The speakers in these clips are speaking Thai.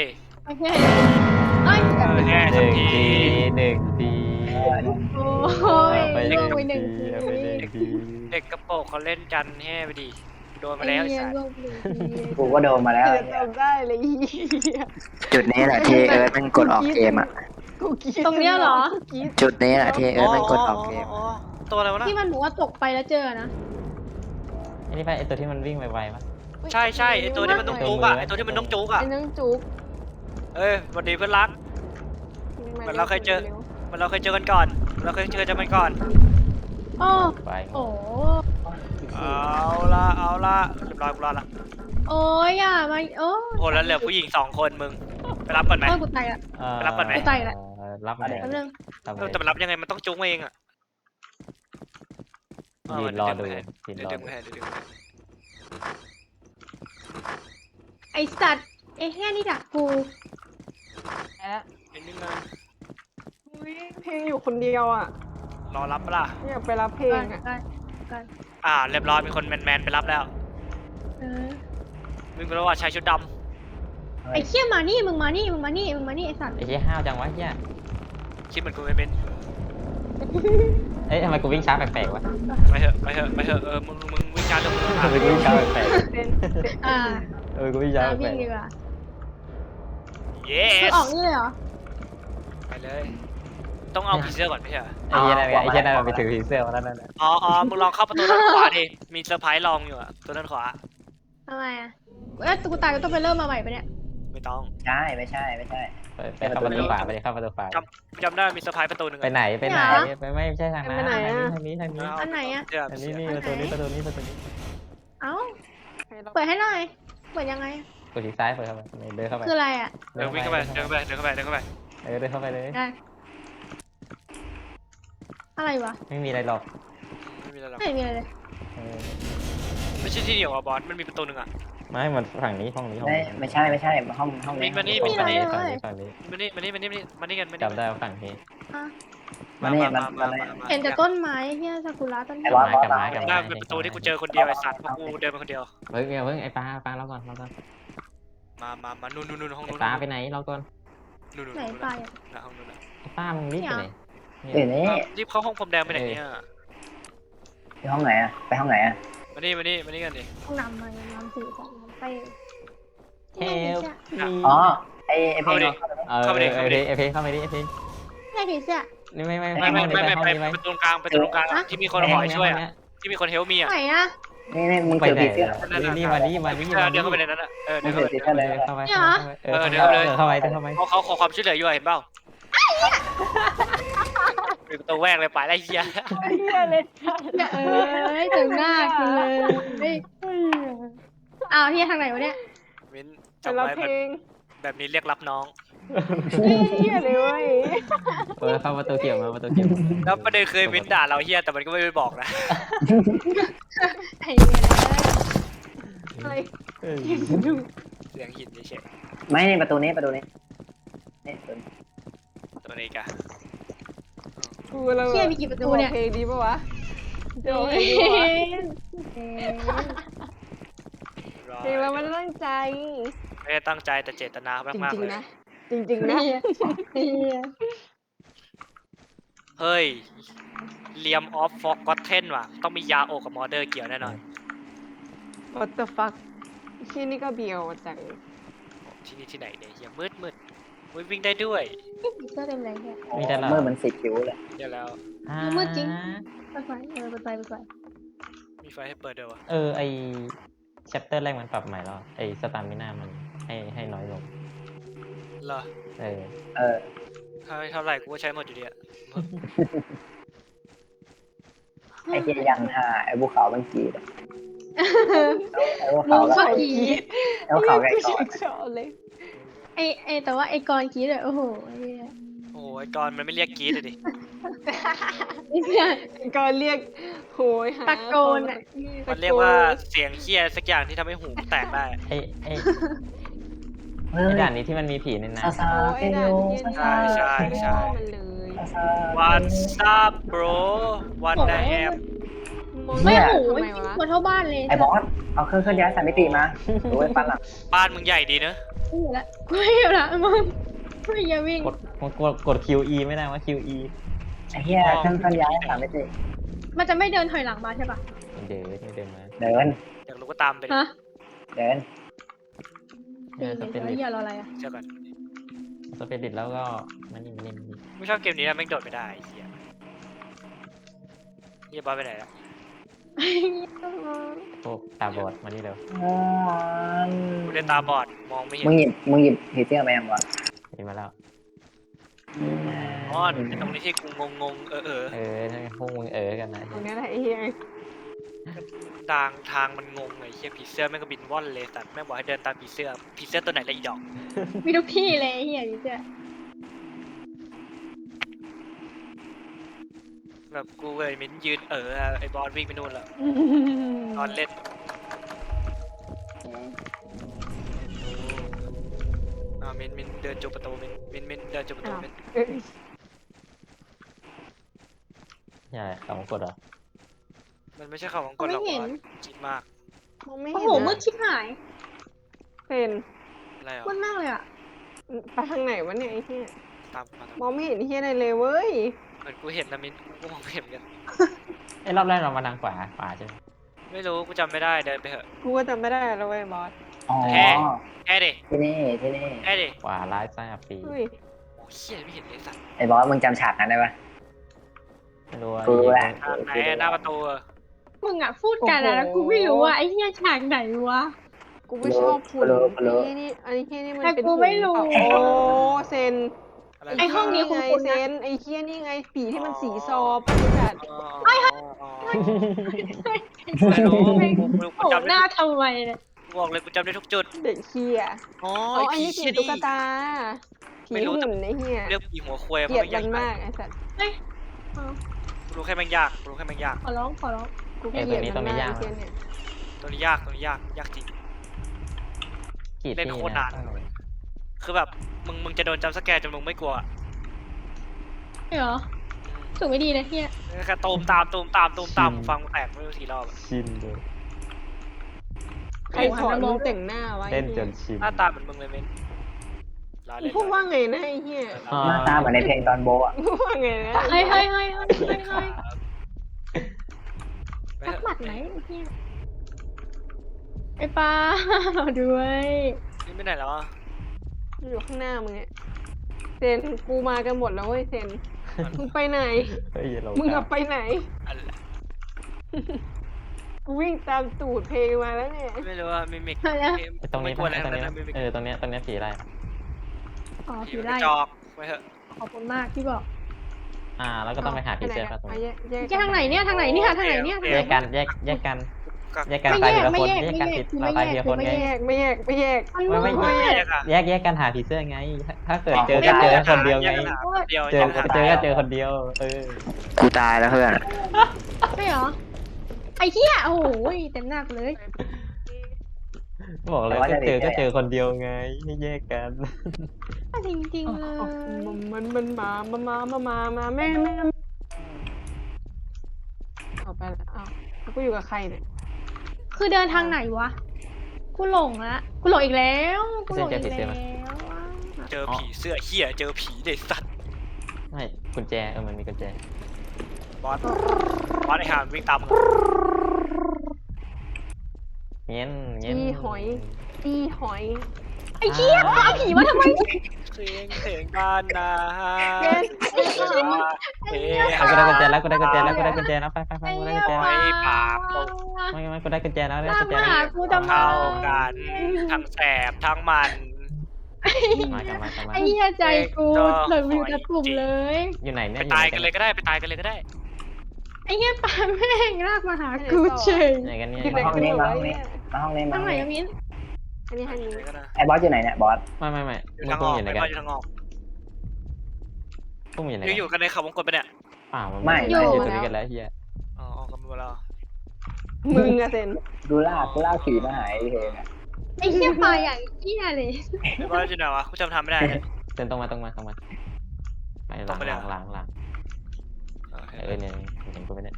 ดิโอเคเอ้ยเออแง่หสักนึ่งที ทีหนึ่งทีโอ้ยเอาไปหลนึ่งงไปหทีนึ่งทีเอาไปหนึ่งทีเด็กกระโปรงเขาเล่นกันแห่ไปดิโดนมาไอ้แล้วไอ้เหี้ยสัสลงหนึ่งทีกูก็โดนมาแล้วเออจำได้เลยเหี้ยจุดนี้แหละที่เอิร์ธมันกดออกเกมอะ กูกรี๊ดตรงเนี้ยเหรอกูกรี๊ดจุดนี้แหละที่เอิร์ธมันกดออกเกมอ๋อตัวอะไรวะน่ะที่มันบอกว่าตกไปแล้วเจอนะไอ้นี่ไปไอ้ตัวที่มันวิ่งไวๆปะ ใช่ใช่ไอตัวที่มันต้องจุกอะไอตัวที่มันต้องจุกอะไอ้น้องจุ๊ก เอ้ยสวันดีเพื่อนรัก เหมือนเราเคยเจอ มันเราเคยเจอกันก่อน เราเคยเจอกันก่อน โอ้ไปโอ้เอาละเอาละเรียบร้อยกูรอดละโอ้ยอย่ามาโอ้โอ้แล้วเหลือผู้หญิงสองคนมึง ไปรับก่อนไหม โอ้ยกูตายละ เอ่อรับก่อนไหมเไปละอ่อรับมาเลยแป๊บนึงรับเอมาอเลยแต่มันรับยังไงมันต้องจุกมาเองอะยืนรอดูเดี๋ยืยวนรอดึงดู มาให้เดี๋ยวดึงมาให้ไอสัตว์ไอแค่นี่ดักกู แอะเดี๋ยวดึงมาอุ๊ยเพลงอยู่คนเดียวอะรอรับปะล่ะอยากไปรับเพลกังนอะกันกันอ่า เรียบร้อยมีคนแมนๆไปรับแล้ว เออมึงเป็นว่าชายชุดดไอเชี่ยมานี่มึงมานี่มึงมานี่มึงมานี่ไอสัตว์ไอ้เหี้ยห้าวจังวะเหี้ยำคิดเหมือนกูไม่เป็นเอ้ยทำไมกูวิ่งช้าแปลกๆวะไปเถอะไปเถอะไปเถอะเออมึงมึงวิ่งช้าเรื่องมึงทำไมกูวิ่งช้าแปลกเต้นอ่าๆเออกูวิ่งช้าอ่าแปลวิ่งกดีกว่าเย้ คือออกนี่เลยเหรอ ไปเลย ต้องเอาผีเสื้อก่อนไม่ใช่เหรอๆไอ้เหี้ยนั่นไงไอ้เหี้ยนั่นมันไปถือผีเสื้อมาแล้วนั่นน่ะอ๋ออ๋อมึงลองเข้าประตูด้านขวาดิ มีเซอร์ไพรส์ลองอยู่อะตัวด้านขวา ทำไมอะเอ้ยกูตายกูต้องไปเริ่มมาใหม่ปะเนี่ย ไม่ต้องใช่ไม่ใช่ไม่ใช่ ไปไปเข้าประตูฝาไปดิเข้าประตูฝาจำจำได้มีเซอร์ไพรส์ประตูหนึ่งไปอะไหนไปไหนไปไม่ใช่ทางนั้นทางนี้ทางนี้ทางนี้อันไหนอะเสื้ออันเสื้นี้อนี่ประตูนี้ประตูนี้ประตูนี้เอ้าให้เราเปิดให้หน่อย เปิดยังไง กดที่ซ้ายเปิดเข้าไปเดินเข้าไปคืออะไรอะเดินวิ่งเข้าไปเดินเข้าไปเดินเข้าไปเดินเข้าไปเออเดินเข้าไปเลย ได้อะไรวะไม่มีอะไรหรอกไม่มีอะไรหรอกไม่มีอะไรเลยเออไม่ใช่ที่เดียวอะบอสมันมีประตูหนึ่งอะไม่เหมือนฝั่งนี้ห้องนี้ห้องไม่นี้ไม่ใช่ไม่ใช่ห้องห้องนี้มานี่ฝั่งนี้ฝั่งนี้ฝั่งนี้มานี่มานี่มานี่มานี่มานี่กันมานี่จำได้ว่าฝั่งนี้อะมาเนี่ยมันมามันมามาเห็นแต่ต้นไม้เฮียซากุระต้นไอ้ไม้บอสกับไม้กับไม้ได้เป็นประตูที่กูเจอคนเดียวไอ้สัตว์เพราะกูเดินมาคนเดียว เฮ้ยเพิ่งไอ้ปลาปลาเราก่อนเราก่อน มามามานู่นนู่นนู่นห้องไอ้นู้นปลาไปไหนเราก่อนนู่นนู่นไหนนู่นไปอะนะห้องนู้นนะไอ้ปลามึงรีบไปไหนเดี๋ยวนี้รีบเข้าห้องพรมแดงไปไหนเนี่ย ไปห้องไหนอะไปห้องไหนอะมานี่มานี่มานี่กันดิ ห้องน้ำมาน้ำสื่อจากน้ำไปเฮลอ๋อไอไอเพลงเออไอเพไอเพเข้าไปดิไอเพไม่ผีเสื้อนี่ไม่ไม่ไม่ไม่ไม่ไม่ห้องไปนี้ไปตรงกลางไปตรงกลางที่มีคนขอให้ช่วยอะที่มีคนเฮลมีอะไหนอะ นี่นี่มึงไปถือไหนผีเสื้อนี่นี่มานี่มานี่เออเดินเข้าไปในนั้นอะเออเดินเข้าไปถือเสื้อเลย เข้าไปเออเข้าไปเข้าไปเขาเขาขอความช่วยเหลืออยู่อะเห็นเปล่าเป็นประตูแวกเลยไปแล้วเฮียเฮียเลยเอ้ยถึงหน้ากูเลยเฮ้ยอ้าวเฮียทางไหนวะเนี่ย มิ้นจะจำรับไว้เพลงแบบนี้เรียกรับน้อง เฮียเลยเว้ยเปิดเข้าประตูเกี่ยวมาประตูเกี่ยวแล้วประเด็นเคยมิ้นด่าเราเฮียแต่มันก็ไม่ไปบอกนะไอ้เหี้ยอะไรเสียงหินเฉยไม่นี่ประตูนี้ประตูนี้นี่ประตูนี้ๆตัวนี้กะกูเราเฮียมีกี่ประตูเนี่ยเพลงดีปะวะจะเอาเพลเฮ้งดีปะวะยเพลงเรามันตั้งใจไม่ได้ตั้งใจแต่เจตนาจมากๆริงเลยๆนะ จริงๆนะเฮียเฮ้ยเลียมออฟฟอกก็เทนว่ะ ต้องมียาโอกับมอเดอร์เกี่ยวแน่นอน What the fuck ที่นี่ก็เบียวจังที่นี่ที่ไหนเนี่ยเฮียมืดมืดอุ๊ยวิ่งได้ด้วยผีเสื้อเต็มเลยเนี่ย มีแต่เรา เมื่อมันสีคิ้วเลยเดี๋ยวแล้วมืดจริงเปิดไฟเออเปิดไฟเปิดไฟมีไฟให้เปิดด้วยวะเออไอแชปเตอร์แรกมันปรับใหม่แล้วไอสตามิน่ามันให้ให้น้อยลง เหรอเออเออเท่าเท่าไหร่กูก็ใช้หมดอยู่ดีอะไอเฮียยันหาไอภูเขามันกรีดอะไอภูมึเขางก็ก็ผีไอภูเขาไก่กูก่อนชอบเลย ไอไอแต่ว่าไอกรคีดเลยโอ้โหไอ้เหี้ยโอ้ยกอนมันไม่เรียกกรีดเลยดิไอ้เหี้ยก็เรียกโหยหาตะโกนอะมันเรียกว่าเสียงเคี้ยสักอย่างที่ทำให้หูแตกได้ ไอไอ เฮ้ยไอด่านนี้ที่มันมีผีในซาน้ำซาโอ้เกยโยด่านเหี้ยใช่ใช่ใช่มันเลย ซาซา What's up bro What the hell มองไม่หน้าโอ้โหทำไม่ไมวะตัวเท่าบ้านเลยไอบอสเอาเครื่องเคลื่อนย้ายสามมิติมาดูไอ้ปันหลังบ้านมึงใหญ่ดีเนอะโกูอยู่ละกูอยู่ละมึงไม่อย่าวิ่งกดกดกดกด QE ไม่ได้ว่า QE ไอ้เหี้ยท่านท่านย้ายสามไม่ติมันจะไม่เดินถอยหลังมาใช่ปะเดินไม่เดินมาเดินอยากรู้ก็ตามไปดิฮะเดินตีส เดี๋ยวเปริตเหี้ยรออะไรอะเชื่อก่อนสเปริตแล้วก็มันนี่มันนี่มันนี่ไม่ชอบเกมนี้นะแม่งโดดไม่ได้ไอ้เฮียเฮียบอสไปไหนแล้วพวกตาบอดมานี่เร็วกูเล่นตาบอดมองไม่เห็นมึงหยิบมึงหยิบผีเสื้อมายังวะนี่มาแล้ว อ๋อไอ้ตรงนี้ที่กูงงงๆเออเออเออถ้าพวกมึงเออกันนะตรงนี้แหละไอ้เหี้ย ทางทางมันงงไอ้เฮียผีเสื้อแม่งก็บินว่อนเลยแต่แม่งบอกให้เดินตามผีเสื้อผีเสื้อตัวไหนละอีดอกมีทุกที่เลยไอ้เหี้ยอยู่เจ้าแบบกูเลยมิ้นยืนเออไอ้บอสวิ่งไปนู่นแล้วตอนเล่นอ่ามินมินเดินจูบประตูมินมินมินเดินจูบประตูมินเอ้ยใช่สองกดเหรอ มันไม่ใช่ข่าวของกดหรอกบอสคิดมากมองไม่โอ้เห็นโหนะมืดชิบหายเซนอะไรอะมืดมากเลยอะไปทางไหนวะเนี่ยไอ้เหี้ยตามมาตามมองไม่เห็นเหี้ยอะไรเลยเว้ยเหมือนกูเห็นนะมินกูมองไม่เห็นเหมือนกัน ไอ้รอบแรกเรามาทางขวาขวาใช่ไหมไม่รู้กูจำไม่ได้เดินไปเถอะ กูก็จำไม่ได้แล้วเว้ยบอสอ๋อแค่ แค่ดิที่นี่ที่นี่แค่ดิขวาร้ายซ้ายปีเฮ้ยโอ้เชี่ยไม่เห็นเลยสัตว์ไอ้บอสมึงจำฉากนั้นได้ปะไม่รู้ว่า กูรู้แหละ ทางไหนอะหน้าประตูอะ มึงอะพูดกันอะแล้วกูไม่รู้ว่าไอ้เหี้ยฉากไหนวะ กูไม่ชอบหุ่นโลโลไอ้โลเหี้ยนี่ไอ้เหี้ยนี่มันแต่เป็นกูหุ่นไม่รู้เปล่าโอ้เซนอะไรไอ้ห้องนี้ไงคุ้นๆนะเซนไอ้เหี้ยนี่ไงผีที่มันสีซอบไอ้สัตว์อ๋ออ๋ออ๋อไม่รู้กูกูโอ้จำหได้น้าทำไมเนี่ยกูบอกเลยกูจำได้ทุกจุด เด็กเหี้ยอ๋ออ๋อไอ้อันผีนี้ผีเชี่ยตุ๊นี่กตาผีไม่รู้หุ่นไอ้เหี้ยเรียกผีหัวควายเกลียดพราะมันนมากไอ้สัตว์กูรู้แค่แม่งยากกูรู้แค่แม่งยาก ขอร้องขอร้อง กูเกลียดมันมากไอ้เหี้ยเนี่ยตัวนี้ยากตัวนี้ยากยากจริง ขีดเล่นที่โคตรนาน คือแบบมึงมึงจะโดนจำสแกร์จนมึงไม่กลัวอะไม่เหรอถูกไม่ดีนะเฮียแค่ตูมตามตูมตามตูมตามฟังกูแตกไม่รู้กี่รอบอะชินเลยใครสอนมึงแต่งหน้าไว้เต้นจนชินหน้าตาเหมือนมึงเลยเมนรอมึเล่งนพูดว่าไงนะไอ้เหี้ยอ๋อหน้าตาเหมือนในเพลงตอนโบอะพูดว่าไงนะเฮ้ยเฮ้ยเฮ้ยเฮ้ยเฮ้ยเฮ้ยไป สัเถกอะหมัดไหนไอ้เฮียไอ้ปลา ด้วย นี่ไปไหนแล้วอะอยู่ข้างหน้ามึงเนี่ยเซนกูมากันหมดแล้วเว้ยเซนมึงไปไหน เฮ้ยเรามึงอะไปไหนอะไรกูวิ่งตามตูดเพลงมาแล้วเนี่ย ไม่รู้ว่ามิมิกอะไรนะไอ้ตรงนี้ไม่กลัวอะไรตรงทั้งนี้นั้นนะมิมิกเออตรงเนี้ยตรงเนี้ยผีอะไรอ๋อผีผีมันกไล่ระจอกไปเถอะขอบคุณมากที่บอก อ่า แล้วก็ต้องไปหาผีเสื้อครับตรงไปนี้แยกแยกแยกทางไหนเนี่ยทางไหนเนี่ยทางไหนเนี่ยแยกกัน แยก แยกกันก็แยกกันไม่ตายแยทีกละไม่คน แยกแยกไม่กันแยผิกดคือเราไม่ตายแยทีกละคืคอนไม่ไง แยกไม่แยกไม่แยกมันไม่ไม่ไม่ไม่แยแยกกอะแยกแยกกันหาผีเสื้อไง ถ้าถ้าเกิดเจอก็เจอคนเดียวไงแกกันหาคนเดียวเจอแยกกันหาเจอก็เจอคนเดียว เออ กูตายแล้วเพื่อนไม่เหรอไอ้เหี้ยโอ้โหเต็มหน้ากูเลย บอกเลยก็เจอก็เจอคนเดียวไงให้แยกกันจริงจริงๆเลยมันมันมามามามามามาแม่แม่เอาไปแล้วอ้าวกูอยู่กับใครเนี่ยคือเดินทางไหนวะกูหลงละกูหลงอีกแล้วกูหลงอีกแล้วอะเจอผีเสื้อเหี้ยเจอผีเด็กสัตว์ไม่กุญแจเออมันมีกุญแจบอสบอสไอ้ห่ามวิ่งตามมึง เงี้ยเงี้ยตีหอย ตีหอย ไอ้เหี้ยพาผีมาทำไม เสียงเสียงบ้านนาเจนเฮ้ยเอากูได้กุญแจแล้วกูได้กุญแจแล้วกูได้กุญแจแล้วไปไปไปไอ้กูได้เหี้ยกุญแจพาแล้วปากตกไม่ไม่กูได้กุญแจแล้วได้ลากกุญแจมาแล้วหากูทำไมเข้ากันทั้งแสบทั้งมันมากลับมากลับมาไอ้เหี้ยใจกูหล่นไปอยู่กับกลุ่มเลย อยู่ไหนไปเนี่ยตายกันเลยก็ได้ไปตายกันเลยก็ได้ ไอ้เหี้ยปาแม่งลากมาหากูเฉยไหนกันเนี่ยอยู่ไหนกันอยู่วะเนี่ยมาห้องนี้มาทางไหนอะมิ้นอันนี้ทางนี้ก็ได้ไอ้บอสอยู่ไหนเนี่ยบอสไม่ไม่ไม่อยู่มึงทางพอวกอกอยู่ไหนไปกันอยู่ทางออกพวกมึงอยู่ไหนยังอยู่กันในเขาวงกตไปเนี่ยป่าวมันไม่อยู่ตรงนี้กันแล้วเฮียอ๋อออกกันหมดแล้วมึงอะเซนดูลากกูลากผีมาหายไอ้เพลงอะไอ้เหี้ยปลาอย่างเหี้ยเลยไอ้บอสอยู่ไหนวะกูจำทำไม่ได้เนี่ย เดินตรงมาตรงมาตรงมาไปหตรลังงไปหเลยลังหลังหลังโอ เคเออเนี่ยเห็นกูไหมเนี่ย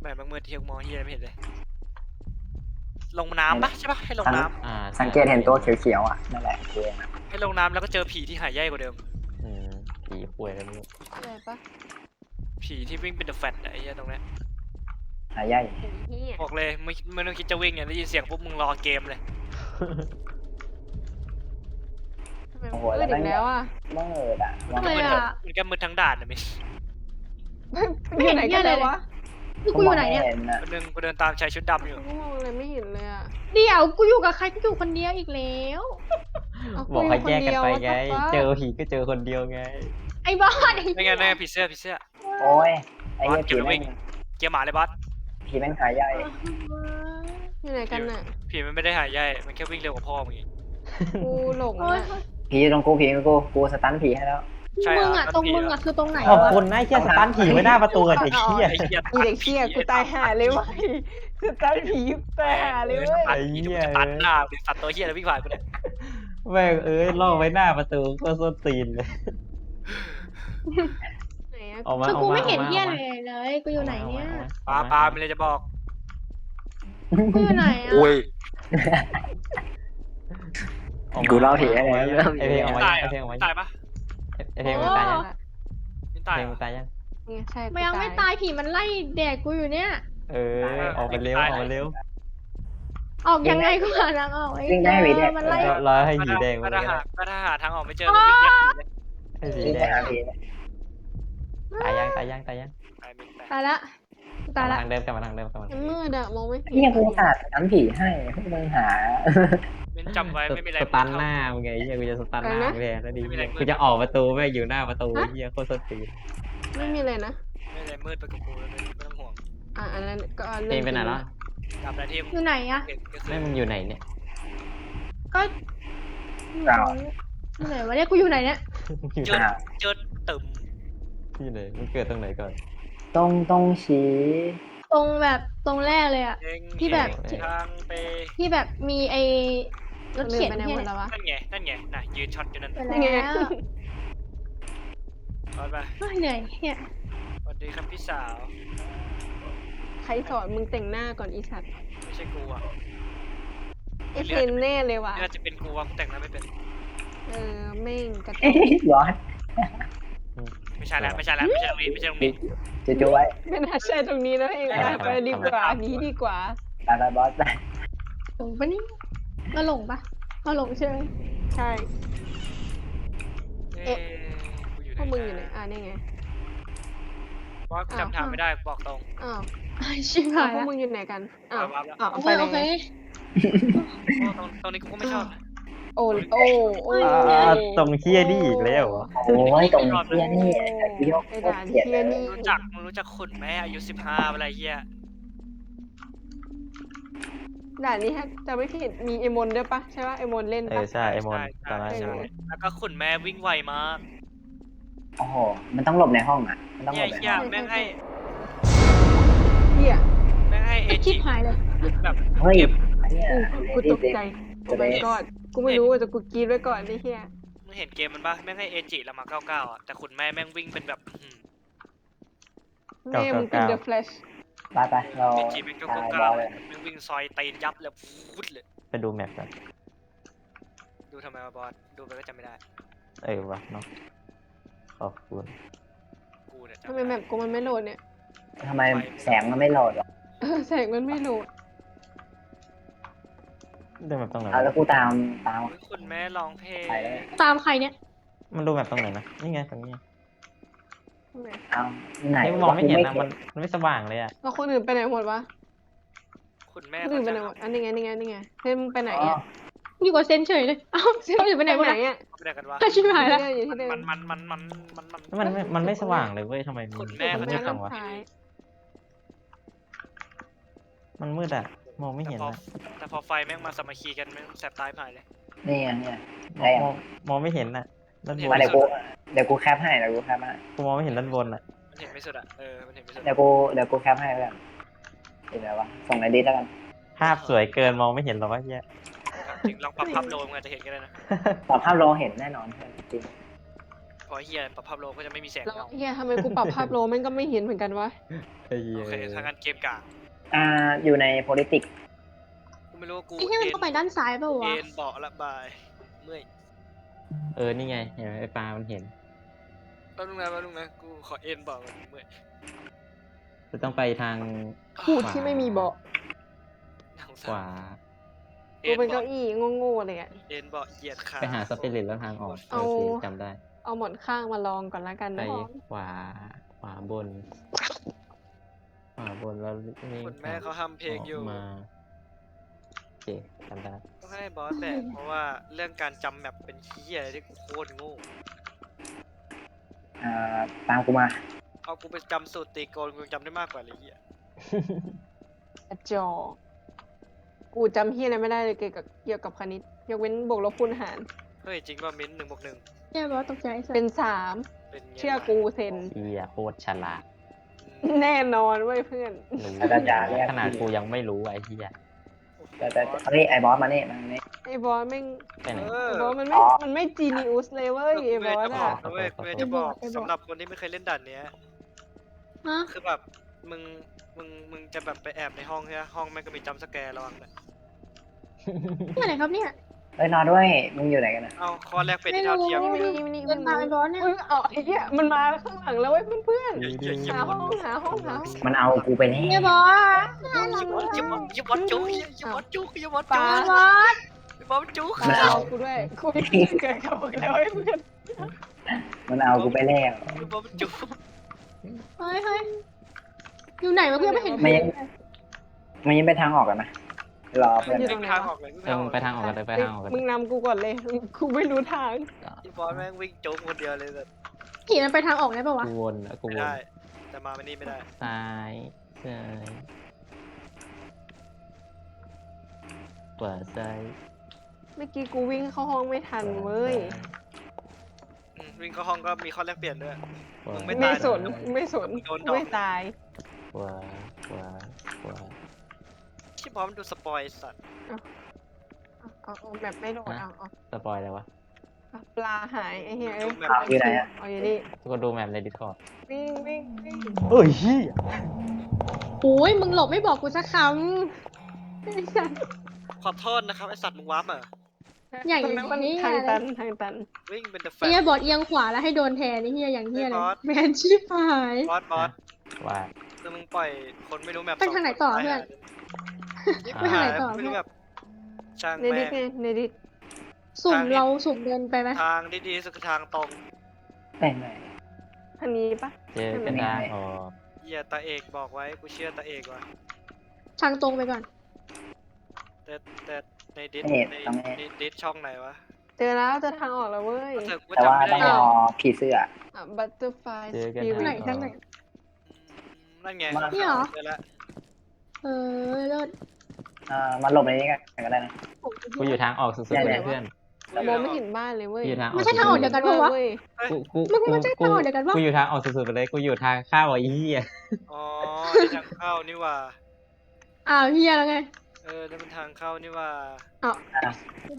แม่งมืดที่กูมองเฮียไม่เห็นเลย ลงน้ำปะใช่ปะให้ลงน้ำอ่าสังเกตเห็นตัวเขียวๆอะนั่นแหละเกมอะให้ลงน้ำแล้วก็เจอผีที่หายใหญ่กว่าเดิม อืมผีป่วยกันไม่รู้อะไรปะผีที่วิ่งเป็นเดอะแฟตไอ้เหี้ยตรงเนี้ยหายใหญ่ไอ้เหี้ยบอกเลยไม่ไม่ต้องคิดจะวิ่งเนี่ยได้ยินเสียงปุ๊บมึงรอเกมเลย ทำไมมันมืดอีกแล้วอะมืดอะทำไมอะมันก็มืดทั้งด่านนะมิไม่ อยู่ไหนกันเลยวะคือกูอยู่ไหนเนี่ยม่ห็อะคนหนึงกูเดินตามชายชุดดำอยู่ กูมองอะไรไม่เห็นเลยอะเดี๋ยวกูอยู่กับใครกูอยู่คนเดียวอีกแล้วเอาบอกให้แยกกันไปอยู่คนเดีไงยวเจอผีก็เจอคนเดียวไง ไอ้บอสไอ้ไม่งั้นแน่ผีเสื้อผีเสื้อ โอ้ยไอ้เหี้ยเก็ผีบไว้แม่งเกียร์หมาเลยบอสผีแม่งหายใหญ่อยู่ไหนกันน่ะ ผีมันไม่ได้หายใหญ่ มันแค่วิ่งเร็วกว่าพ่อมึงอีกกูหลงโอ้ยอะผีอยู่ตรงกูผีอยู่ตรงกูกูสตันผีให้แล้ว ใช่มึงครัอะบตรงผีมึงอะคือตรงไหนขอบวะคุณนะไอ้เหี้ยสตันผีไว้หน้าประตูอะเด็กเหี้ยไอ้เหี้ยอีเด็กเชี่ยกูตายห่าเลยวะสตาร์ผีตายห่าเลยเว้ยไอ้เหี้ยตัดหน้าเป็นสัตว์ตัวเหี้ยอะไรวิ่งผ่านกูเนี่ยแม่งเอ้ยล่อไว้หน้าประตูก็ส้นตีนเลย ไหนอะออกมาคือออกกูมาไม่เห็นออกมา เหี้ยออกเลมายเลยกูอยู่ไหนเนี่ยปลาปลาไม่เลยจะบอกกูอยู่ไหนอะออกมกูเล่าผีให้ออกมาเล่าผีไอเพลงออกมาตายไอเพลงออกมาตายปะไอ เพลงมันตายยังมินเพตายลงมันตายยัง เนี่ยใช่มันยังไม่ตายผีมันไล่แดกกูอยู่เนี่ย เออ ออกมาเร็ว ออกมาเร็วออกยังไงกูหาทางออกไอ้วิ่งได้ไหมเนี่ย มันไล่ก็รอให้ผีแดงก็มันถ้าก็หาได้ก็ถ้าหาทางออกไม่เจอก็วิ่งแยกผีเลยให้ผีวิ่งแดไปงหาผีเลยตายยัง ตายยัง ตายยังตายมินตายตายละตายละทางเดิมกลับมาทางเดิมกลับมามันมืดอะมองไม่เห็นนี่ยังกูสาดสตันผีให้พวกมึงหา มินจำไว้ไม่มีอะไรสตันหน้ามึงไงเหี้ยกูจะสตันหน้ามึงแทนแล้วดิกูจะออกประตูแม่งอยู่หน้าประตูเหี้ยโคตรส้นตีนไม่มีเลยนะไม่มีอะไรมืดไปกับกูแล้วไม่ต้องห่วงอะอันนั้นก็เพลงไปไหนแล้วกลับได้ที่อยู่ไหนอะเห็นก็คือแม่มึงอยู่ไหนเนี่ยก็อยู่ไหนวะเนี่ยกูอยู่ไหนเนี่ยอยู่เจไหนอเจอตึมที่ไหนมึงเกิดตรงไหนก่อนตรงตรงชี้ตรงแบบตรงแรกเลยอะเองที่แบบเห็นทางไปที่แบบมีไอ้ รถเขีเข็ยนนไปไหนเนี่หมดยแล้ววะนั่นไง นั่นไง น่ะ ยืนช็อตอยู่นั่นไปนี่ไงแล้วรอดไปเฮ้ยเหนื่อยเนี่ยสวัสดีครับพี่สาว ใครสอนมึงแต่งหน้าก่อนอีสัตว์ไม่ใช่กูอะไอเทนแน่เลยว่ะน่าจะเป็นกูว่ากูแต่งหน้าไม่เป็น เออแม่งกระจเอ้อกยร้อนไม่ใช่แล้วไม่ใช่แล้วไม่ใช่ตรงนี้ไม่ใช่ตรงนี้จะจูไว้ไม่น่าใช่ตรงนี้นะเองไปไปดีกว่าหนี้ดีกว่าตาตาบอสไปหลงปะนี่ มาหลงปะมาหลงใช่ไหมใช่ เอ๊ะกูอยู่พวกมึงอยู่ไหนนะอะนี่ไง ว่ากูจำทางไม่ได้บอกตรง อ้าวอ้ายชิบหายพวกละมึงอยู่ไหนกันอ้าวเอาวะอ้าวโอไปเคเลโอยเคไงตรงตรงนี้กูก็ไม่ชอบนะ โอ้โอ้โอ้อ่าตรงเฮียนี่อีกแล้วเหรอโอ้ยตรงเที่ยนี่ไอ้เหี้ยไอ้โคตด่ารนเกลียดเทียนี่ รู้จักมึงรู้จักขุนแม่อายุสิบห้าอะไรเหี้ย ด่านนี้ฮะจะไม่ผิดมีเอมอนด้วยปะใช่ปะเอมอนเล่นเอปะอใช่ไอมอนใช่ตอนนั้นใช่ไอใช่มอนแล้วก็ขุนแม่วิ่งไวมากโอ้โห มันต้องหลบในห้องอะ มันต้องหเหี้ลยบในเหี้ยห้องแม่งให้เฮียแม่งให้เอชิจิบหายเลยแบบเฮ้ยเก็บเนี่ยกูตกใจโอ้ my god กูไม่รู้แต่กูกรีดไว้ก่อนไอ้เฮียมึงเห็นเกมมันปะแม่งให้เอจิแล้วมาเก้าเก้าอะแต่ขุนแม่แม่งวิ่งเป็นแบบอื้อหือแม่มึงเป็น The Flash ไปไปเราเอจิแม่งเก้าตายเก้าบอสเลเลยยแม่งวิ่งซอยตีนยับเลยฟุดเลย ไปดูแมปกันดูทำไมวะบอสดูไปก็จำไม่ได้ เออวะเนาะขอบคุณกูเนี่ยจำทำไมไม่แมได้ปกูมันไม่โหลดเนี่ย ทำไมแสงมันไม่โหลดอะเออแสงมันไม่โหลดดูแมปตรงไหนเอาแล้ววะกูตามตามขุนแม่ร้องเพลงไปเลย ตามใครเนี่ยมันดูแมปตรงไหนนะนี่ไงตรงนี้ทำไม เอาไหนนี่มองไม่เห็นวนะมันมันไม่สว่างเลยอะแล้วคนอื่นไปไหนหมดวะขุนแม่คนอื่นไปไหนเขาหมดอันนี้ไงนี่ไงนี่ไงเฮ้ยมึงไปไหนอ๋ออะอยู่กับเซนเฉยเลยเอ้าเซนอยู่ไปไหนหมดไหนอะอะจะไปไหนกันวะอ้าวชิบหายละอยู่ที่เดิมมันมันมันมันมันมันมันไม่มันไม่สว่างเลยเว้ยทำไมมันคุณแม่มันเขามืจะดจังวะซ้ายมันมืดอะมองไม่แต่เห็นพออะแต่พอไฟแม่งมาสามัคคีกันแม่งแสบตายผ่านเลยนี่ไงเนี่ยมได้องยังมองมองไม่เห็นอะ ด้านบเห็นนมาไหเดี๋ยวกูเดี๋ยวกูแคปให้เดี๋ยวกูแคปให้กูมองไม่เห็นด้านบนอะมันเห็นไม่สุดอะเออมันเห็นไม่สุดเดี๋ยวกูเดี๋ยวกูแคปให้แล้วกันเดี๋ยววะส่งในดิสแล้วกันภาพสวยเกินมองไม่เห็นหรอกวะเฮียจริงลองปรับภาพโลมึงอาจจะเห็นก็ได้นะปรับภาพโลเห็นแน่นอนจริงเพอเฮียปรับภาพโลก็จะไม่มีแสงแล้วเงาเฮียทำไมกูปรับภาพโลแม่งก็ไม่เห็นเหมือนกันวะไอ้เหี้โอยเคทางการเกมกลางอ่าอยู่ใน politics ไม่รู้ว่ากูไอ้เหี้ยมันต้องไปด้านซ้ายเปล่าวะเอ็นเบาะละบายเมื่อย เออ นี่ไง เห็นไหมไอ้ปลา มันเห็น แป๊บนึงนะแป๊บนึงนะกูขอเอ็นเบาะก่อนเมื่อยจะต้องไปทางพูดที่ไม่มีเบาะน่สงสขรวา เอ็กูนเป็นเก้าเบาะอี้โง่ๆเลยอะเอ็นเบาะเหยียดขาไปหาสปิริตแล้วทางออกเอาโอเคจำได้ เอาหมอนข้างมาลองก่อนละกันไปนะขวา ขวาบน ขวาบนแล้วนี่คุณแม่เขาทำเพลงอยู่มาโอเค จำได้ต้องให้บอสแบกเพราะว่าเรื่องการจำแมปเป็นเฮียอะไรที่กูโคตรโง่อ่าตามกูมา เอากูไปจำสูตรตีโกนกูยังจำได้มากกว่าเลยเฮียกระจอกกูจำเฮียอะไรไม่ได้เลยเกี่ยวกับเกี่ยวกับคณิตยกเว้นบวกลบคูณหาร เฮ้ยจริงป่ะมิ้นหนึ่งบวกหนึ่งเหี้ยบอสตกใจไอ้สัสเป็นสามเป็นไงเชื่อกูเซนเฮียโคตรฉลาด อืมแน่นอนเว้ยเพื่อน รู้อาจารย์เรียกขนาดกูยังไม่รู้ไอ้เฮีย แต่แต่เฮ้ยไอ้บอสมานี่มานี่ไอ้บอสแม่งไปไหน เออไอ้บอสมันไม่อ๋อมันไม่จีนิอุสเลยเว้ยไอ้บอสจะบออะกนะเว้ยกูจะบอกสำหรับคนที่ไม่เคยเล่นด่านเนี้ย ฮะคือแบบมึงมึงมึงจะแบบไปแอบในห้องใช่ไหมห้องแม่งก็มีจัมป์สแกร์ระวังนะที่ไหนครับเนี่ย เฮ้ยนอนด้วยมึงอยู่ไหนกันนะเอาคอแรกเป็นที่เท่าเทียมไม่รู้นี่นี่เดินตามไอ้บอสเนี่ยเอ้ยเอาไอ้เหี้ยมันมาข้างหลังแล้วเว้ยเพื่อนเหี้ยเหี้ยๆหาห้องหาห้องหาห้องมันเอากูไปแน่เหี้ยบอสยิบอสยิบอสยิบอสจุกยิบอสจุกยิบอสปจุลากบอสยิบอสจุกมันเอากูด้วยกูเกิดกับมึงแล้วไอ้เพื่อนมันเอากูไปแล้วยิบอสจุกเฮ้ยเฮ้ยอยู่ไหนวะเพื่อนไม่เห็นไม่ยังมันยังไปทางออกกันไหม รอเพื่อนวิ่งทางออกเลยเออมึงไปทางออกกันเลยไปทางออกกันมึงนำกูก่อนเลยกูไม่รู้ทางยิบอสแม่งวิ่งจุกคนเดียวเลยแต่ผีมันไปทางออกได้ปะวะกูวนอะกูไม่วนได้แต่มาไม่นี่ไม่ได้ซ้ายซ้ายขวาซ้ายเมื่อกี้กูวิ่งเข้าห้องไม่ทันเว้ยอืมวิ่งเข้าห้องก็มีข้อแลกเปลี่ยนด้วย ขวามึงไม่ ไม่ตายสนไม่สนโดนดอกไม่ตายขวาขวาขวา ที่บอสมันดูสปอยสัตว์เอาเอาเอาแบบไม่โดนเอาเอาสปอยเลยวะเอาปลาหายไอ้เหี้ยเอ้ยอ้าวอยู่ไหนอะ เอาอยู่นี่ทุกคนดูแมปในดิสคอร์ดวิ่งวิ่งวิ่งเฮ้ยเฮียโอ้ยมึงหลบไม่บอกกูสักคำไอ้สัส ขอโทษนะครับไอสัตว์มึงวาร์ปเหรออย่างตรงนั้นมันนี้ ทางอะไรตันทางตันวิ่งเป็นเดอะแฟไอ้เหี้ยบอสเอียงขวาแล้วให้โดนแทนไอ้เหี้ยอย่างเหี้ยเลยไอ้บอส แมนชิบหาย บอสบอสว่าคือมึงปล่อยคนไม่รู้แมปไปทางไหนต่อเพื่อนไปทางไหน ต่อไปทางไหนต่อ ไม่รู้แบบช่างในแม่ดิสไงในดิสสุ่มทางนี้เราสุ่มเดินไปไหมทางที่ดีที่สุดคือทางตรงไหนไหนทางนี้ปะเจอกันทางออกเหี้ยตาเอกบอกไว้กูเชื่อตาเอกว่ะทางตรงไปก่อน แต่แต่ในดิสเนี่ยในตรงนี้ในดิสช่องไหนวะเจอแล้วเจอทางออกแล้วเว้ยเถอะกูแต่จำว่าไม่ได้ต้องยัรงอผีเสื้ออะ butterfly เจอกัน spirit ไหนทางอทางไหนอกนั่นไงมานี่เหรอ เจอแล้ว เออเลิศอ่ามาหลบในนี้กันก็ได้นะกูอยู่ทางออกสุดๆเนี่ยเลยเพื่อน มองไม่เห็นบ้านเลยเว้ย กูอยู่ทางออกไม่ใช่ทางออกเดียวกันปะวะเว้ยกูกูมึงไม่ใช่ทางออกเดียวกันปะ กูอยู่ทางออกสุดๆไปเลย กูอยู่ทางเข้าวไอ้เหี้ยอ๋อนี่ทางเข้านี่ว่าอ้าวเหี้ยแล้วไง เออนั่นเป็นทางเข้านี่ว่า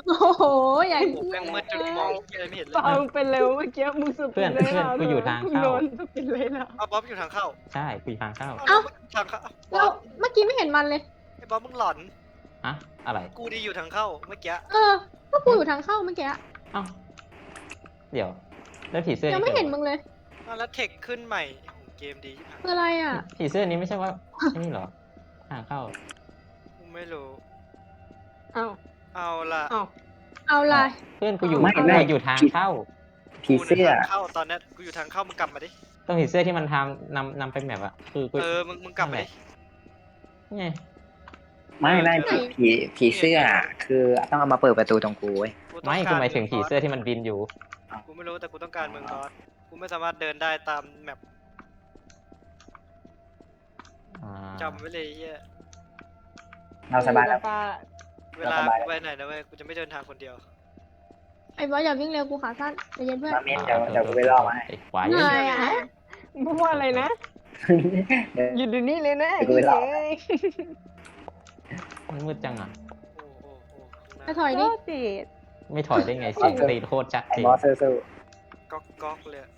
โอ้โห อย่างโอ้เหี้ยแม่งมืดจนมองอะไรไม่เห็นเลเปยล่าเป็นเร็วเมื่อกี้มึงสุดเพื่อนเพื่อนกูอยู่ทางเข้า โดนสุดเลยนะเอาบ๊อบอยู่ทางเข้าใช่กูอยู่ทางเข้าเอ้าทางเข้าบ๊แล้อวบเมื่อกี้ไม่เห็นมันเลย ไอ้บ๊อบมึงหลอนอะอะไรกูดีอยู่ทางเข้าเมื่อกี้เออก็กูอยู่ทางเข้าเมื่อกี้เอ้าเดี๋ยวแล้วผีเสื้อยังไม่เห็นกี่ยวมึงเลยอ้าวแล้วเทคขึ้นใหม่ของเกมดีที่ผ่านคืออะไรอะ ผีเสื้อนี้ไม่ใช่ว่าไอ้นี่เหรอทางเข้ากู ไม่รู้ เอ้าเอาล่ะเอ้าเอาล่ะเพื่อนกูอยู่ไม่กูไม่อยู่ทางเข้า ผีเสื้อ กูในทางเข้าตอนเนี้ยกูอยู่ทางเข้ามึงกลับมาดิ ต้องผีเสื้อที่มันทำนำนำไปแมปอะคือกูเออมึงมึงกลับมาดินี่ไงไม่ไม่ไหนผีผีผีเสื้อ คือต้องเอามาเปิดประตูตรงกูเว้ย กูต้องไม่กกูรหมายถึงผีเสื้อที่มันบินอยู่ กูไม่รู้แต่กูต้องการมึงบอสกูไม่สามารถเดินได้ตามแมปอ่าจำไว้เลยไอ้เฮีย เราสบายแล้วปลาเวลาสบายกูไปไหนนะเว้ยกูจะไม่เดินทางคนเดียว ไอ้บอสอย่าวิ่งเร็วกูขาสั้นใจเย็นเพื่อน มาเม้นเดี๋ยวเดี๋ยวกูไปล่อมาให้ ไอ้ควายเหนื่อยอะพูดว่าอะไรนะเดี๋ยวอยู่เดี๋ยวนี้เลยนะเดี๋ยวกูไปหลอกเอ้ยมันมืดจังอะโอ้โหโอ้โหไปข้างหถน้าอยดิ ก็เจ็ดไม่ถอยได้ไงเสียงตีนโคตรชัดไอ้เจนบอสสู้ก๊อกก๊อกเลยอะ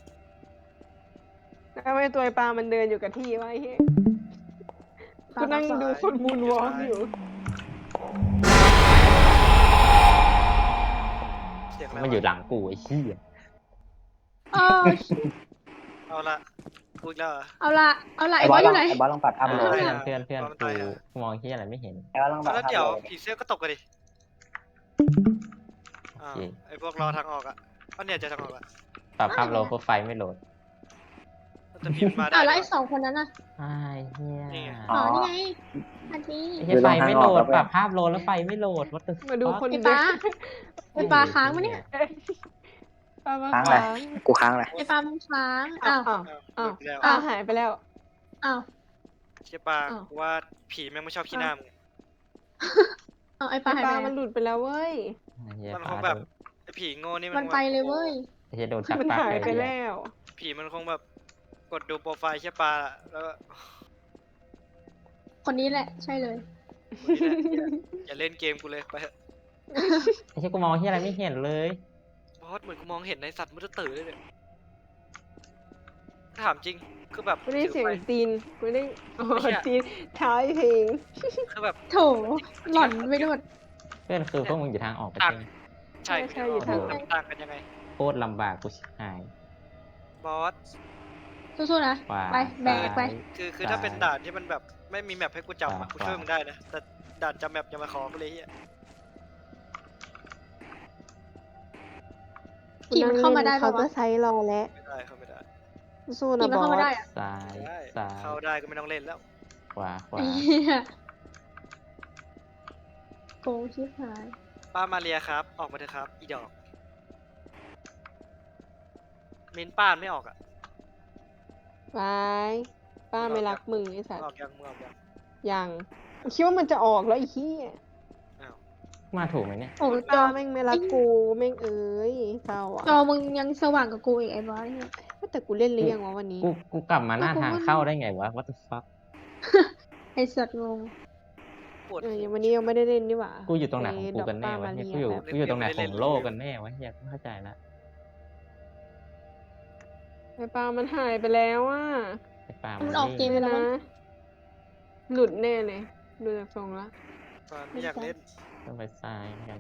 ทำไมตัวไอ้ปลามันเดินอยู่กับที่วะไอ้เหี้ย กูนั่งดูคนมูนวอล์กอยู่มันอยู่หลังกูไอ้เชี่ยเอาละพูดแล้วเอาละเอาละไอ้บอสอยู่ไหน ไอ้บอสลองปัดอัพเลเยเพื่อนเพื่อนกูมองเหี้ยอะไรไม่เห็นแล้วเดี๋ยวผีเสื้อก็ตกกันดิไอ้พวกรอทางออกอะเพราะเนี่ยจะทางออกอะปรับภาพโลโปรไฟล์ไม่โหลด จะพิมพ์มาได้อ้าวแล้วไอ้สองคนนั้นน่ะไอ้เหี้ยนี่ไงอ๋อนี่ไงอันนี้ไอ้เหี้ยไฟไม่โหลดปรับภาพโลแล้วไฟไม่โหลดวัตถุมาดูคนไอ้เด็ปลากไอ้ปลาค้างปะเนี่ยปลามาค้างขอะไรวางกูค้างเลยไอ้ปลามันค้างอ้าอ้าวว อ้าว แล้วอ้าวหายไปแล้ว อ้าวเชี่ยปลาอ้าว กูว่าผีแม่งไม่ชอบขี้หน้ามึง อ้าวไอ้ปลาหายปไปลาไหนมันหลุดไปแล้วเว้ยไอ้เหี้ยมันปคลางแบบ ไอ้ผีโง่นี่มันมันไปเลยเว้ยไอ้เหี้ยโดนชักมันปลักหายเลยไปเหี้ยแล้ว ผีมันคงแบบ กดดูโปรไฟล์เชี่ยปลาอะแล้วก็คนนี้แหละ ใช่เลยนี่แหละอย่าเล่นเกมกูเลยไปเถอะไอ้เหี้ยกูมองเหี้ยอะไรไม่เห็นเลย บอสเหมือนกูมองเห็นในสัตว์มุดตื่นเลยเนี่ยถามจริงคือแบบกูได้เสียงถือตีนกูได้อ๋อไอ้เหี้ยตีนท้ายเพลงไปคือแบบ โถหล่อนไปหมด เพื่อนคือพวกมึงอยู่ทางออกไปต่างใช่ไหมใช่ใช่อยู่ทางมันต่างกันยังไง โคตรลำบากกูชิบหาย บอส สู้ๆนะ ขวาไปแบกไป ซ้าย คือคือถ้าเป็นด่านที่มันแบบไม่มีแมปให้กูจำอะขวากูช่วยมึงได้นะ แต่ด่านจำแมปอย่ามาขอกูเลยเฮียผีมันเข้ามาได้เขาปะก็วะไซส์รอแล้วไม่ได้เข้าไม่ได้สู้ผีนะมันบอเข้าสมาได้อะซ้ายได้ซ้ายเข้าได้ก็ไม่ต้องเล่นแล้ว ขวาขวาไอ้เหี้ยโกงชิบหาย ป้ามาเรียครับ ออกมาเถอะครับ อีดอก มินป้านไม่ออกอะ ไปป้าไม่รักมึงไอ้สัตอว์อกยังมึงออกยังยังคิดว่ามันจะออกแล้วไอ้เหี้ยอ้าวมาถูกไหมเนี่ย โอ้จป้าอแม่งไม่รักกูแม่งเอ้ยเศร้าอะจอมึงยังสว่างกับกูอีกไอ้บอสเนี่ยแต่กูเล่นหรือยังวะวันนี้ กู กูกลับมาหน้ากูทางว่าเข้าได้ไงวะ what the fuck ไอ้สัตว์งงปวดเออยังวันนี้ยังไม่ได้เล่นนี่หว่ากูอยู่ตรงไหนของกูกันแน่วะไปเนี่ยดกูอยู่ป้ามากูอยู่ตรงไหนไม่ขได้องเล่นโลกกันแน่วะเฮียกูเข้าใจละไอ้ปลามันหายไปแล้วอะไอ้ปลามัมันออกเกมไม่ไปแล้วนะมั้งหลุดแน่เลย ดูจากทรงละป้าไม่อยากเล่น ต้องไปซ้ายกัน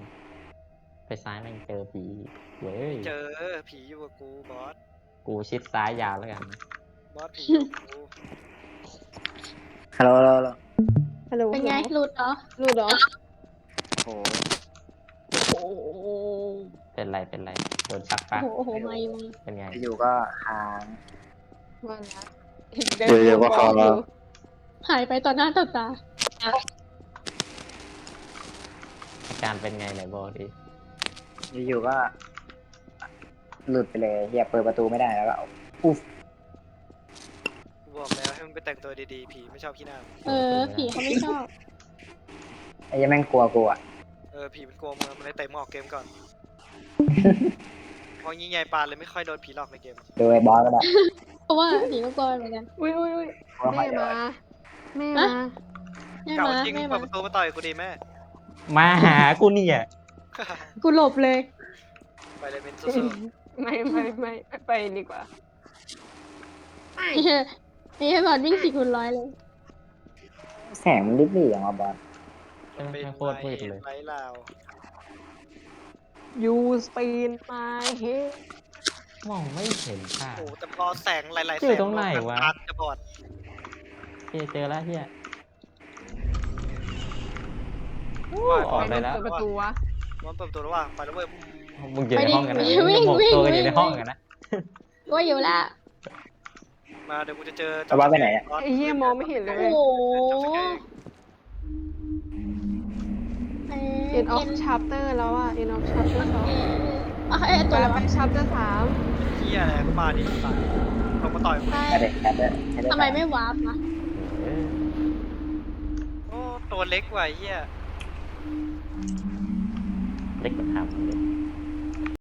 ไปซ้ายแม่งเจอผีเว้ยเจอผีอยู่กับกูบอส กูชิดซ้ายยาวแล้วกันบอสผีอยู่กับกูฮัลโหลฮัลโหลฮัลโหลฮัลโหลเป็นไงหลุดเหรอ หลุดเหรอโอ้โอ้โห เป็นไรเป็นไรโดนชักปะโอ้โหโอ้โหไม่ไม่เป็นไง อยู่ก็ค้างว่าละเดี๋ยวๆก็พอแล้วหายไปต่อหน้าต่อตาอาการเป็นไงไหนบอกดิอยู่ๆก็ หลุดไปเลยเฮียเปิดประตูไม่ได้แล้วก็อุ๊บกูบอกแล้วให้มึงไปแต่งตัวดีๆ ผีไม่ชอบขี้หน้ามึงเออผีเขาไม่ชอบไอ้เหี้ยังแม่งกลัวกูอะ เออ ผีมันกลัวมึงมันเลยเตะมึงออกเกมก่อน เพราะงี้ไงปานเลยไม่ค่อยโดนผีหลอกในเกม ดูไอ้บอสก็ได้เพราะว่าผีก็กลัวเหมือนกัน อุ้ยอุ้ยอุ้ยว่าแม่ไม่มา แม่ฮะมาแม่เก่ามาจริงแม่เปิมาดประตูมาต่อยกูดีแม่ มาหากูเนี่ยกูหลบเลยไปเลยเป็นสู้ไม่ไม่ไม่ไม่ไปดีกว่า ไอ้เหี้ยไอ้เหี้ยบอลวิ่งสี่คูณร้อยเลยแสงมันริบหรี่อย่างวะบอสๆมันเป็นโคตรมืดเลยไร้ลาว ยูสปีนมาเฮมองไม่เห็นค่ะ โอ้โหแต่พอแสงหลายๆอยู่แสงตรงไหนวะตาจะบอดเฮียเจอแล้วเฮียว่าออกได้แล้ว เปิดประตูวะ มันเปิดประตูแล้วว่ะไปแล้วเว้ยมึงอยู่ในห้องกันนะไปดิวิ่งมึงวิ่งตัวกันอยู่วิ่ง ในห้องกันนะว่าอยู่ละมาเดี๋ยวกูจะเจอไอ้บอสไปไหนอะ ไอ้เหี้ยมองไม่เห็นเลยโอ้โห เอ็นออฟชาร์เตอร์แล้วอะเอ็นออฟชาร์เตอร์สองอะไอ้ไปตัวแล้วไปชาร์เตอร์สามเฮียอะไรก็มาดิสัตว์ลงมาต่อยกูไปแค่เด็กแค่เด็กแค่เด็กทำไมไม่วาร์ปอะเออโอ้ตัวเล็กกว่าไอ้เฮียเล็กกว่าทำเลย